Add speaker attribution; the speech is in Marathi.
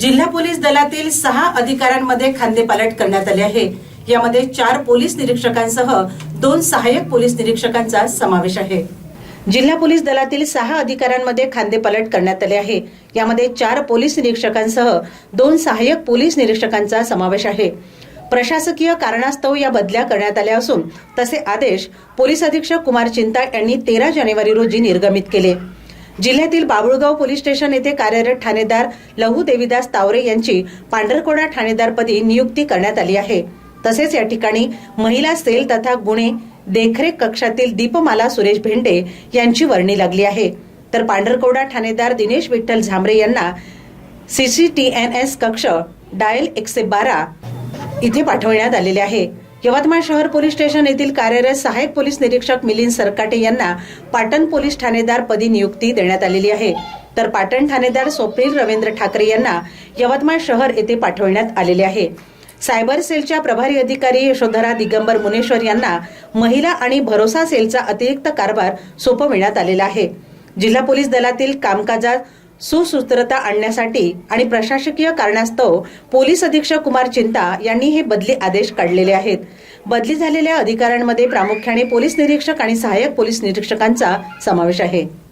Speaker 1: जिल्हा पोलीस दलातील सहा अधिकाऱ्यांमध्ये खांदेपालट करण्यात आले आहे. यामध्ये चार पोलीस निरीक्षकांसह दोन सहाय्यक पोलीस निरीक्षकांचा समावेश आहे. जिल्हा पोलीस दलातील सहा अधिकाऱ्यांमध्ये खांदेपालट करण्यात आले आहे. यामध्ये चार पोलीस निरीक्षकांसह दोन सहाय्यक पोलीस निरीक्षकांचा समावेश आहे. प्रशासकीय कारणास्तव या बदल्या करण्यात आल्या असून तसे आदेश पोलीस अधीक्षक कुमार चिंता यांनी तेरा जानेवारी रोजी निर्गमित केले. जिल्ह्यातील बाबुळगाव पोलीस स्टेशन येथे कार्यरत ठाणेदार लहू देवीदास तावरे यांची पांढरकोडा ठाणेदारपदी नियुक्ती करण्यात आली आहे. तसेच या ठिकाणी महिला सेल तथा गुन्हे देखरेख कक्षातील दीपमाला सुरेश भेंडे यांची वर्णी लागली आहे. तर पांढरकोडा ठाणेदार दिनेश विठ्ठल झांबरे यांना सीसीटीएनएस कक्ष डायल एकशे बारा इथे पाठवण्यात आलेले आहे. यवतमाळ शहर पोलीस स्टेशन येथील कार्यरत सहाय्यक पोलीस निरीक्षक मिलिंद सरकाटे यांना पाटण पोलीस ठाणेदार पदी नियुक्ती देण्यात आलेली आहे. तर पाटण ठाणेदार स्वप्नील रवींद्र ठाकरे यांना यवतमाळ शहर येथे पाठवण्यात आलेले आहे. सायबर सेलच्या प्रभारी अधिकारी यशोधरा दिगंबर मुनेश्वर यांना महिला आणि भरोसा सेलचा अतिरिक्त कारभार सोपविण्यात आलेला आहे. जिल्हा पोलीस दलातील कामकाजात सुसूत्रता आणण्यासाठी आणि प्रशासकीय कारणास्तव पोलीस अधीक्षक कुमार चिंता यांनी हे बदली आदेश काढलेले आहेत. बदली झालेल्या अधिकाऱ्यांमध्ये प्रामुख्याने पोलीस निरीक्षक आणि सहाय्यक पोलीस निरीक्षकांचा समावेश आहे.